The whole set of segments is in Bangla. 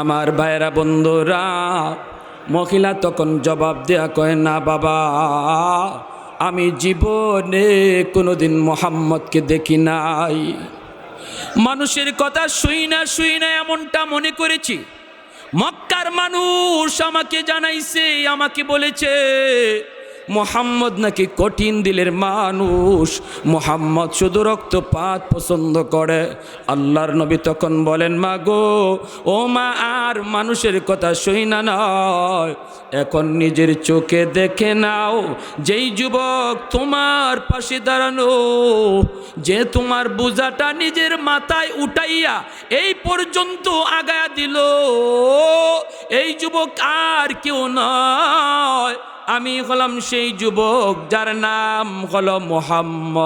আমার ভাইরা বন্ধুরা, মহিলা তখন জবাব দেয়া কয়, না বাবা, আমি জীবনে কোনোদিন মোহাম্মদকে দেখি নাই। মানুষের কথা শুই না শুই না এমনটা মনে করেছি। মক্কার মানুষ আমাকে জানাইছে, আমাকে বলেছে মোহাম্মদ নাকি কঠিন দিলের মানুষ। মোহাম্মদ শুধু রক্তপাত পছন্দ করে। আল্লাহর নবী তখন বলেন মা গো ও মা আর মানুষের কথা শুই না নয়। এখন নিজের চোখে দেখে নাও, যেই যুবক তোমার পাশে দাঁড়ানো, যে তোমার বোঝাটা নিজের মাথায় উঠাইয়া এই পর্যন্ত আগায়া দিল। এই যুবক আর কেউ নয়। আমি হলাম সেই যুবক যার নাম হল মোহাম্মদ।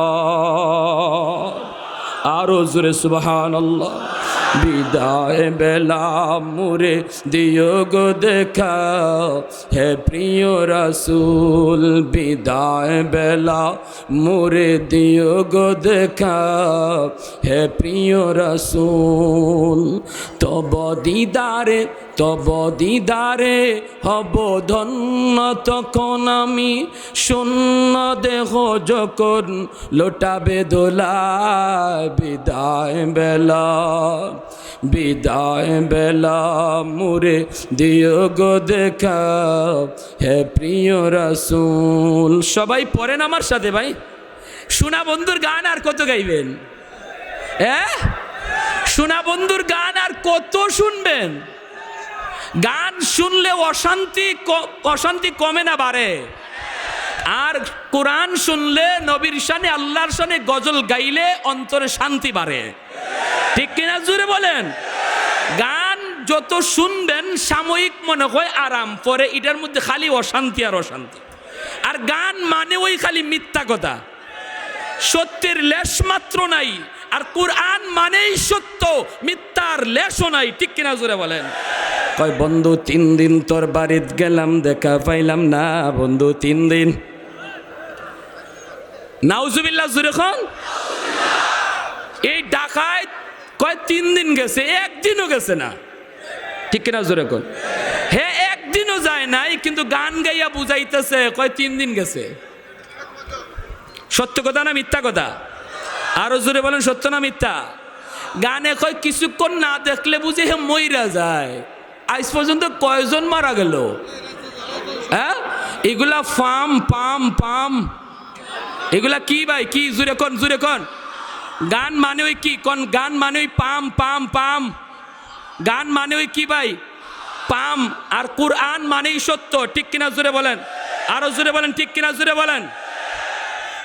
আরও জোরে সুবাহ বিদায় বেলা মুরে দিও গো দেখা হে প্রিয় রাসুল, বিদায় বেলা মুরে দিও গো দেখা হে প্রিয় রাসুল, তব দিদারে তব দিদারে হব ধন্য তখন আমি। শূন্য দেহ যখন লোটাবে দোলায়, বিদায় বেলা বিদায় বেলা মুরে দিও গো দেখা। হে প্রিয় রাসুল। সবাই পড়েন আমার সাথে ভাই। সোনা বন্ধুর গান আর কত গাইবেন? হ্যাঁ সোনা বন্ধুর গান আর কত শুনবেন? গান শুনলে অশান্তি অশান্তি কমে না বাড়ে। আর কোরআন শুনলে নবীর শানে, আল্লাহর শানে গজল গাইলে অন্তরে শান্তি বাড়ে। ঠিক কিনা জুড়ে বলেন? গান যত শুনবেন সাময়িক মনে হয় আরাম পরে এটার মধ্যে খালি অশান্তি আর অশান্তি। আর গান মানে ওই খালি মিথ্যা কথা। সত্যের লেশ মাত্র নাই আর কোরআন মানেই সত্য মিথ্যার লেশও নাই। ঠিক কিনা জুড়ে বলেন? কয় বন্ধু তিন দিন তোর বাড়িত গেলাম দেখা পাইলাম না। বন্ধু তিন দিন নাউজুবিল্লাহ জুরে খান এই ডাকায় কয়, তিন দিন গেছে, একদিনও গেছে না। ঠিক কিনা জোরে কোন? হে, একদিনও যায় নাই, কিন্তু গান গাইয়া বুঝাইতেছে, কয়, তিন দিন গেছে। সত্য কথা না মিথ্যা কথা? আরও জোরে বলেন, সত্য না মিথ্যা? গানে কয়, কিছুক্ষণ না দেখলে বুঝে হে মইরা যায়। আজ পর্যন্ত কয়জন মারা গেল? হ্যাঁ? এগুলা ফাম, পাম পাম। এগুলা কি ভাই? কি? জুরে কন জুরে কন। গান মানে ওই কি? কোন গান মানে ওই পাম পাম পাম? গান মানে ওই কি ভাই? পাম আর কুরআন মানেই সত্য, ঠিক কিনা জুড়ে বলেন? আরও জুড়ে বলেন, ঠিক কিনা জুড়ে বলেন?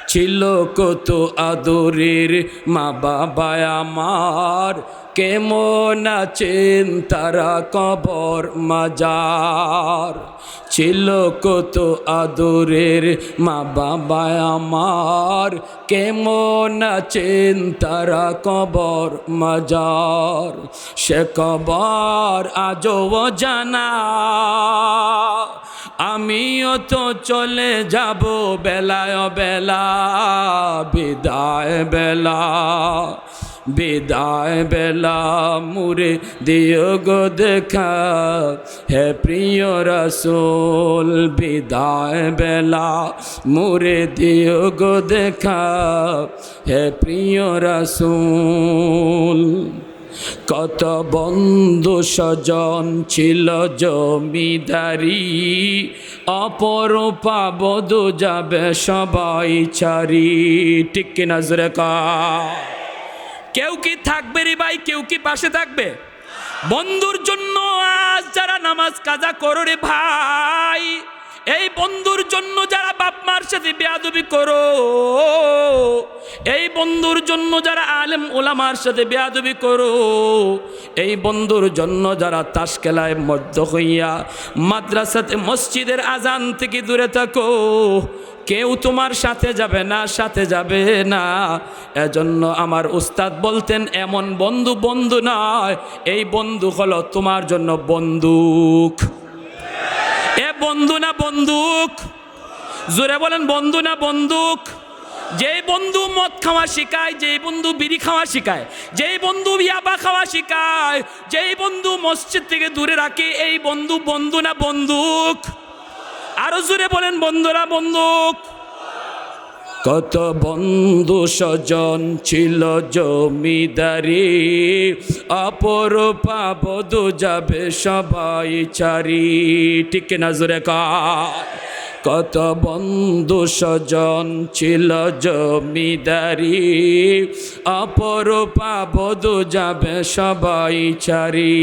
ছিল কত আদরের মা বাবা আমার কেমন আছেন তারা কবর মাজার? ছিল কত আদরের মা বাবা আমার। কেমন আছেন তারা কবর মাজার? সে কবর আজও জানা আমিও তো চলে যাব বেলায় বেলা, বিদায় বেলা। বিদায় বেলা মুরে দিও গো দেখা। হে প্রিয় রসুল, বিদায় বেলা মুরে দিও গো দেখা। হে প্রিয় রসুল, কত বন্ধু স্বজন ছিল জমিদারি। অপরূপা বধু যাবে সবাই ছাড়ি। ঠিক কি নজরে কা কেউ কি থাকবে রে ভাই? কেউ কি পাশে থাকবে? বন্ধুর জন্য আজ যারা নামাজ কাজা করো রে ভাই। এই বন্ধুর জন্য যারা বাপ মার সাথে বেয়াদবি করো, এই বন্ধুর জন্য যারা আলেম ওলামার সাথে বেয়াদবি করো, এই বন্ধুর জন্য যারা তাস খেলায় মধ্য হইয়া মাদ্রাসাতে মসজিদের আজান থেকে দূরে থাকো, কেউ তোমার সাথে যাবে না, সাথে যাবে না। এজন্য আমার উস্তাদ বলতেন, এমন বন্ধু বন্ধু নয়, এই বন্ধু হলো তোমার জন্য বন্দুক। বন্ধু না বন্দুক? জোরে বলেন, বন্ধু না বন্দুক? যেই বন্ধু মদ খাওয়া শিখায়, যেই বন্ধু বিড়ি খাওয়া শিখায়, যেই বন্ধু ইয়াবা খাওয়া শিখায়, যেই বন্ধু মসজিদ থেকে দূরে রাখে, এই বন্ধু বন্ধু না বন্দুক? আরও জোরে বলেন বন্ধুরা বন্দুক? কত বন্ধু স্বজন ছিল জমিদারি, অপর পাবদু যাবে সবাই চারি। ঠিক না জোরে কত বন্ধু স্বজন ছিল জমিদারি, অপর পাবদু যাবে সবাই চারি।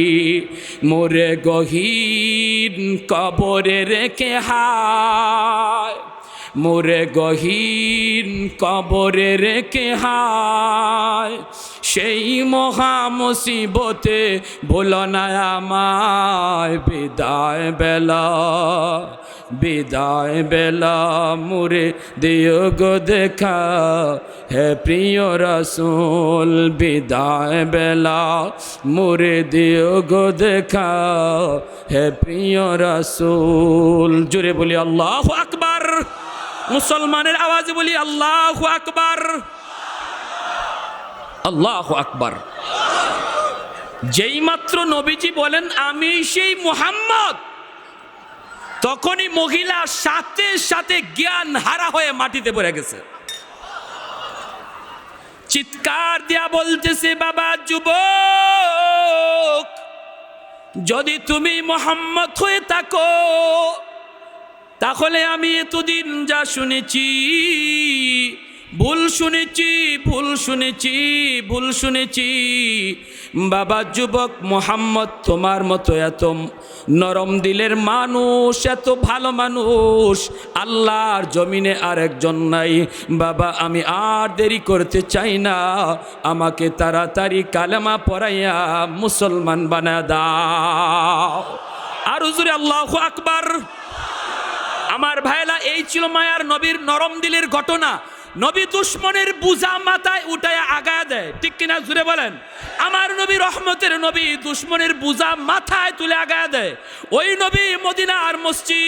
মোরে গহীন কবরে রেখে হায়। মোরে গহীন কবরে রেখে হায়। সেই মহা মুসিবতে না আমায়। বিদায় বেলা বিদায় বেলা মুরে দিও গো দেখা। হে প্রিয় রসুল, বিদায় বেলা মুরে দিও গো দেখা। হে প্রিয় রসুল জুড়ে বলি আল্লাহ আকবার। মুসলমানের আওয়াজে বলি, আল্লাহ আকবার। আল্লাহ আকবার। যেই মাত্র নবীজি বলেন, আমি সেই মুহাম্মদ। তখনই মহিলা সাথে সাথে জ্ঞান হারা হয়ে মাটিতে পড়ে গেছে। চিৎকার দিয়া বলতেছে, বাবা, যুবক, যদি তুমি মোহাম্মদ হয়ে থাকো তাহলে আমি এতদিন যা শুনেছি, ভুল শুনেছি ভুল শুনেছি ভুল শুনেছি। বাবা, যুবক, মোহাম্মদ, তোমার মতো এত নরম দিলের মানুষ, এত ভালো মানুষ, আল্লাহর জমিনে আর একজন নাই। বাবা, আমি আর দেরি করতে চাই না, আমাকে তাড়াতাড়ি কালেমা পড়াইয়া মুসলমান বানা দাও। আর হুজুরে, আল্লাহ আকবার। আমার ভাইলা এই ছিল মায়ার নবীর নরম দিলের ঘটনা। নবী দুশ্মনের বুঝা মাথায় উঠায় আগায় দেয়। ঠিক কিনা জুড়ে বলেন? আমার নবী রহমতের নবী দুশ্মনের বুঝা মাথায় তুলে আগায় দেয়। ওই নবী মদিনার মসজিদ।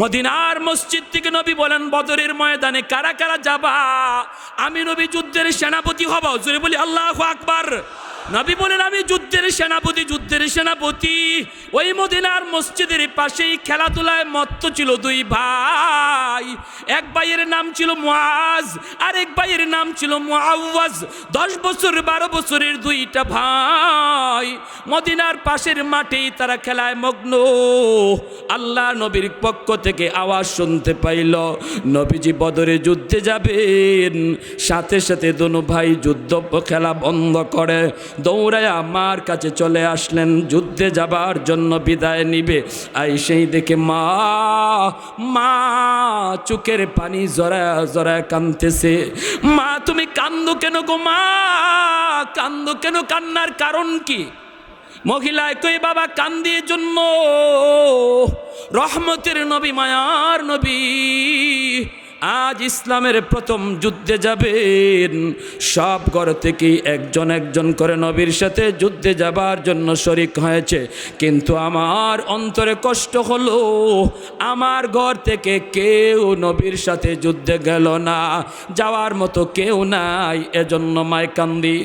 মদিনার মসজিদ থেকে নবী বলেন, বদরের ময়দানে কারা কারা যাবা? আমি নবী যুদ্ধের সেনাপতি হব। জুড়ে বলি, আল্লাহ আকবার। নবী বলেন, আমি যুদ্ধের সেনাপতি যুদ্ধের সেনাপতি, ওই মদিনার মসজিদের পাশেই খেলাধুলায় মত্ত ছিল দুই ভাই। এক ভাইয়ের নাম ছিল মুআজ এক ভাইয়ের নাম ছিল মুআওয়াজ। দশ বছর, বারো বছরের দুইটা ভাই। মদিনার পাশের মাঠেই তারা খেলায় মগ্ন। আল্লাহ নবীর পক্ষ থেকে আওয়াজ শুনতে পাইল, নবীজি বদরে যুদ্ধে যাবেন। সাথে সাথে দোনো ভাই যুদ্ধ খেলা বন্ধ করে, দৌড়ায় আমার কাছে চলে আসলেন। যুদ্ধে যাবার জন্য বিদায় নিবে। আই সেই দেখে মা মা, চোখের পানি জরা জড়ায় কান্দতেছে মা, তুমি কান্দো কেন গো মা? কান্দো কেন? কান্নার কারণ কি? মহিলায় কই বাবা, কান্দির জন্য? রহমতের নবী, মায়ার নবী। আজ ইসলামের প্রথম যুদ্ধে যাবেন। সব ঘর থেকেই একজন একজন করে নবীর সাথে যুদ্ধে যাবার জন্য শরিক হয়েছে। কিন্তু আমার অন্তরে কষ্ট হলো। আমার ঘর থেকে কেউ নবীর সাথে যুদ্ধে গেল না। যাওয়ার মতো কেউ নাই। এজন্য মায় কান্দি